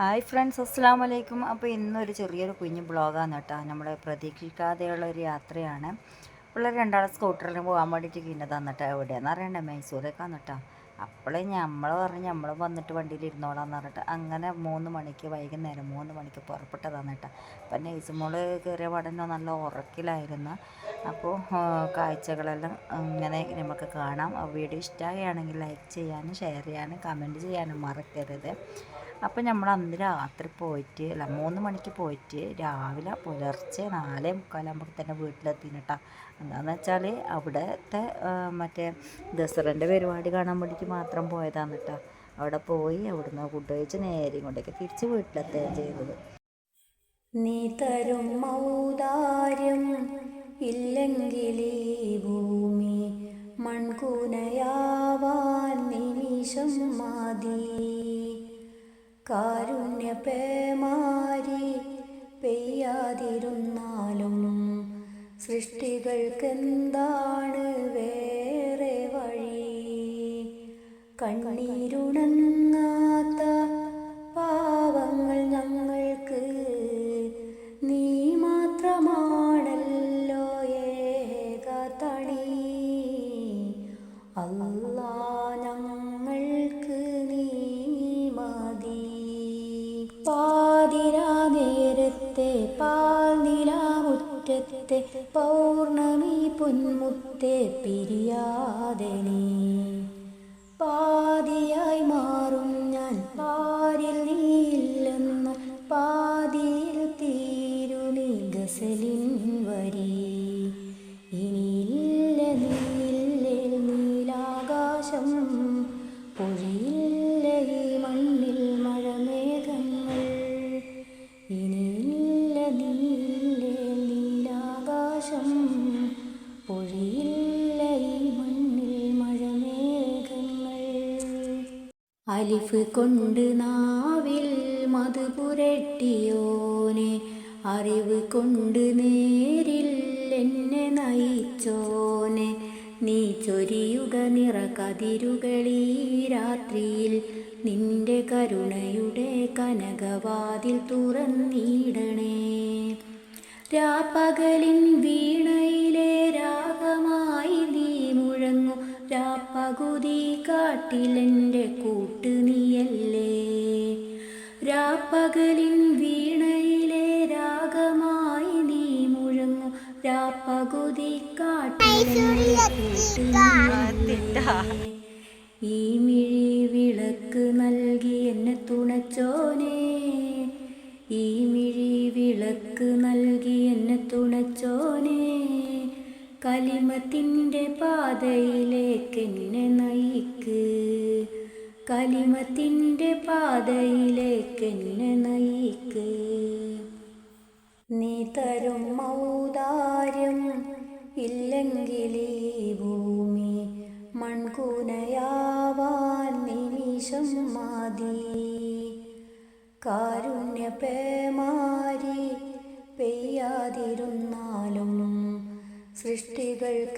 Hi friends അസ്സാം വലൈക്കും അപ്പോൾ ഇന്നൊരു ചെറിയൊരു കുഞ്ഞ് ബ്ലോഗാണ് കേട്ടോ. നമ്മൾ പ്രതീക്ഷിക്കാതെയുള്ള ഒരു യാത്രയാണ്. പിള്ളേർ രണ്ടാളെ സ്കൂട്ടറിൽ പോകാൻ വേണ്ടിയിട്ട് കിന്നതാണ് കേട്ടോ. എവിടെയാണെന്ന് അറിയണ്ടേ? മൈസൂരേക്കാണ് കേട്ടോ. അപ്പോൾ നമ്മൾ പറഞ്ഞ് നമ്മൾ വന്നിട്ട് വണ്ടിയിൽ ഇരുന്നോളാന്ന് പറഞ്ഞിട്ട് അങ്ങനെ മൂന്ന് മണിക്ക് വൈകുന്നേരം മൂന്ന് മണിക്ക് പുറപ്പെട്ടതാണ് കേട്ടോ. അപ്പം നെയ്സുമോൾ കയറിയ പഠനം നല്ല ഉറക്കിലായിരുന്നു. അപ്പോൾ കാഴ്ചകളെല്ലാം ഇങ്ങനെ നമുക്ക് കാണാം. വീഡിയോ ഇഷ്ടമാകുകയാണെങ്കിൽ ലൈക്ക് ചെയ്യാനും ഷെയർ ചെയ്യാനും കമന്റ് ചെയ്യാനും മറക്കരുത്. അപ്പോൾ നമ്മൾ അന്ന് രാത്രി പോയിട്ട് അല്ല മൂന്ന് മണിക്ക് പോയിട്ട് രാവിലെ പുലർച്ചെ നാലേ മുക്കാലാകുമ്പോൾ തന്നെ വീട്ടിലെത്തിന് കേട്ടോ എന്താണെന്ന് വെച്ചാൽ അവിടുത്തെ മറ്റേ ദസറന്റെ പരിപാടി കാണാൻ വേണ്ടിയിട്ട് മാത്രം പോയതാണ് കേട്ടോ അവിടെ പോയി അവിടുന്ന് ഫുഡ് കഴിച്ച് നേരെ കൊണ്ടൊക്കെ തിരിച്ച് വീട്ടിലെത്തുകയും ചെയ്തത്. നീ തരും ഔദാര്യം ഇല്ലെങ്കിൽ ഈ ഭൂമി മൺകൂനയാവാൻ നിമിഷം മതി. കാരുണ്യ പേമാരി പെയ്യാതിരുന്നാലും സൃഷ്ടികൾക്കെന്താണ് വേറെ വഴി? കണ്ണീരുണങ്ങാത്ത പാതിരാ നേരത്തെ പാൽനിലാമുറ്റത്തെ പൗർണമി പൊന്മുത്തെ പിരിയാതെ നീ. പാതിയായി മാറും ഞാൻ പാരിൽ നീയില്ലെന്ന് പാതിയിൽ തീരുണി ഗസലിൻ വരി. ഇനിയില്ല നീയില്ലേ നീലാകാശം പൊഴിയില്ല ഈ മണ്ണിൽ അലിഫ് കൊണ്ട് നാവിൽ മധു പുരട്ടിയോനെ. അറിവ് കൊണ്ട് നേരിൽ എന്നെ നയിച്ചോനെ. നീ ചൊരിയുക നിറ കതിരുകളീ രാത്രിയിൽ. നിന്റെ കരുണയുടെ കനകവാതിൽ തുറന്നിടണേ. രാപ്പകലിൻ വീണയിലെ രാപ്പകുതി കാട്ടിലെന്റെ കൂട്ട് നീയല്ലേ രാപ്പകലിൻ വീണയിലെ രാഗമായി നീ മുഴങ്ങു. രാപ്പകുതി കാട്ടിലെന്റെ കൂട്ട് നീയല്ലേ ഈ മിഴി വിളക്ക് നൽകി എന്നെ തുണച്ചോനേ. ഈ മിഴി വിളക്ക് നൽകി എന്നെ തുണച്ചോനെ. കലിമത്തിന്റെ പാതയിലേക്ക് എന്നെ നയിക്ക്. കലിമത്തിന്റെ പാതയിലേക്ക് എന്നെ നയിക്ക്. നീ തരും മൗദാര്യം ഇല്ലെങ്കിൽ ഈ ഭൂമി മൺകൂനയാവാൻ നിമിഷം മതി. കാരുണ്യ പേമാരി പെയ്യാതിരുന്നാലും സൃഷ്ടികൾക്കെന്താണ്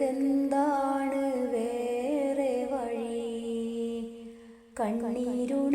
വേറെ വഴി? കണ്ണീരുണങ്ങാത്ത